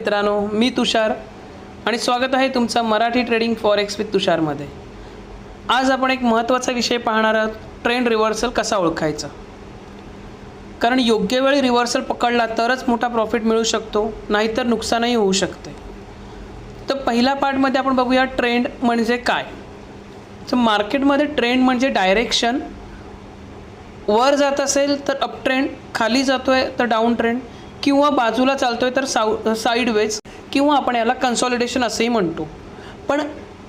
मित्रांनो मी तुषार आणि स्वागत आहे तुमचं मराठी ट्रेडिंग फॉरेक्स विथ तुषारमध्ये. आज आपण एक महत्त्वाचा विषय पाहणार आहोत ट्रेंड रिव्हर्सल कसा ओळखायचा? कारण योग्य वेळी रिव्हर्सल पकडला तरच मोठा प्रॉफिट मिळू शकतो नाहीतर नुकसानही होऊ शकते. तर पहिल्या पार्टमध्ये आपण बघूया ट्रेंड म्हणजे काय. तर मार्केटमध्ये ट्रेंड म्हणजे डायरेक्शन वर जात असेल तर अप ट्रेंड खाली जातो आहे तर डाऊन ट्रेंड किंवा बाजूला चालतो आहे तर साऊ साईडवेज किंवा आपण याला कन्सॉलिडेशन असंही म्हणतो. पण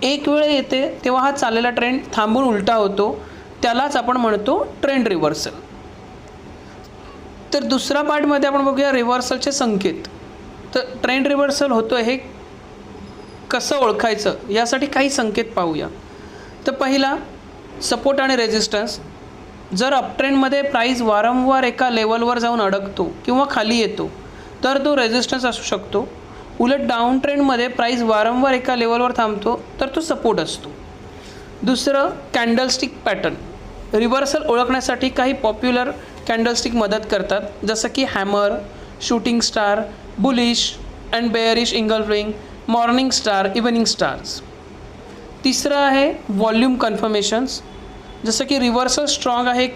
एक वेळ येते तेव्हा हा चाललेला ट्रेंड थांबून उलटा होतो. त्यालाच आपण म्हणतो ट्रेंड रिव्हर्सल तर दुसऱ्या पार्टमध्ये आपण बघूया रिव्हर्सलचे संकेत. तर ट्रेंड रिव्हर्सल होतो हे कसं ओळखायचं? यासाठी काही संकेत पाहूया. तर पहिला सपोर्ट आणि रेजिस्टन्स जर अपट्रेंडमध्ये प्राईस वारंवार एका लेवलवर जाऊन अडकतो किंवा खाली येतो तर तो रेजिस्टन्स असू शकतो. उलट डाऊन ट्रेंडमध्ये प्राईस वारंवार एका लेवलवर थांबतो तर तो सपोर्ट असतो. दुसरं कॅन्डलस्टिक पॅटर्न. रिव्हर्सल ओळखण्यासाठी काही पॉप्युलर कॅन्डलस्टिक मदत करतात जसं की hammer shooting star bullish and bearish engulfing morning star evening stars. तिसरं आहे व्हॉल्यूम कन्फर्मेशन्स. जसं की रिव्हर्सल स्ट्रॉंग आहे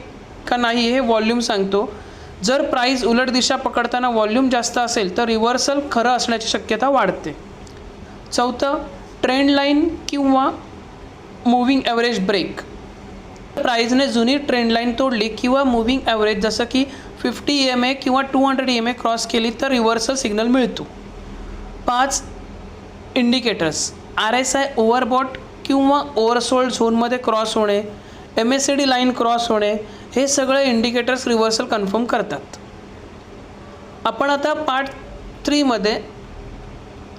का नाही हे व्हॉल्यूम सांगतो. जर प्राईस उलट दिशा पकडताना व्हॉल्यूम जास्त असेल तर रिव्हर्सल खरं असण्याची शक्यता वाढते. चौथं ट्रेंड लाईन किंवा मूव्हिंग ॲव्हरेज ब्रेक प्राईजने जुनी ट्रेंड लाईन तोडली किंवा मूव्हिंग ॲव्हरेज जसं की फिफ्टी ई एम ए किंवा two hundred E M A cross केली तर रिव्हर्सल सिग्नल मिळतो. पाच indicators R S I overbought किंवा ओव्हरसोल्ड झोनमध्ये क्रॉस होणे. M S C D line cross होणे हे सगळे इंडिकेटर्स रिव्हर्सल कन्फर्म करतात. आपण आता पार्ट थ्रीमध्ये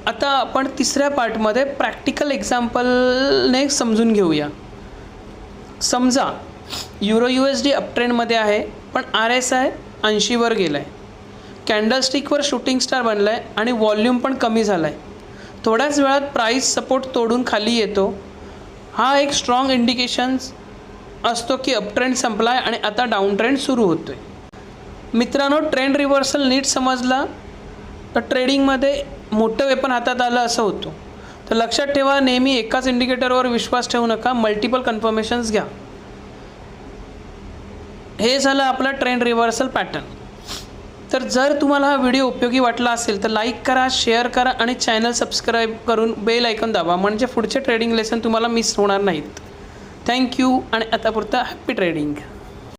आता आपण तिसऱ्या पार्टमध्ये प्रॅक्टिकल एक्झाम्पलने समजून घेऊया. समजा युरो यू एस डी अपट्रेंडमध्ये आहे पण आर एस आय ऐंशीवर गेला आहे कॅन्डलस्टिकवर शूटिंग स्टार बनला आहे आणि व्हॉल्यूम पण कमी झाला आहे थोड्याच वेळात प्राईस सपोर्ट तोडून खाली येतो. हा एक स्ट्रॉंग इंडिकेशन्स असतो की अपट्रेंड संपला आहे आणि आता डाऊन ट्रेंड सुरू होतो आहे मित्रांनो ट्रेंड रिव्हर्सल नीट समजला तर ट्रेडिंगमध्ये मोठं वेपन हातात आलं असं होतं. तर लक्षात ठेवा नेहमी एकाच इंडिकेटरवर विश्वास ठेवू नका मल्टिपल कन्फर्मेशन्स घ्या. हे झालं आपलं ट्रेंड रिव्हर्सल पॅटर्न तर जर तुम्हाला हा व्हिडिओ उपयोगी वाटला असेल तर लाईक करा शेअर करा आणि चॅनल सबस्क्राईब करून बेल ऐकून दाबा. म्हणजे पुढचे ट्रेडिंग लेसन तुम्हाला मिस होणार नाहीत. थँक्यू आणि आतापुरता हॅप्पी ट्रेडिंग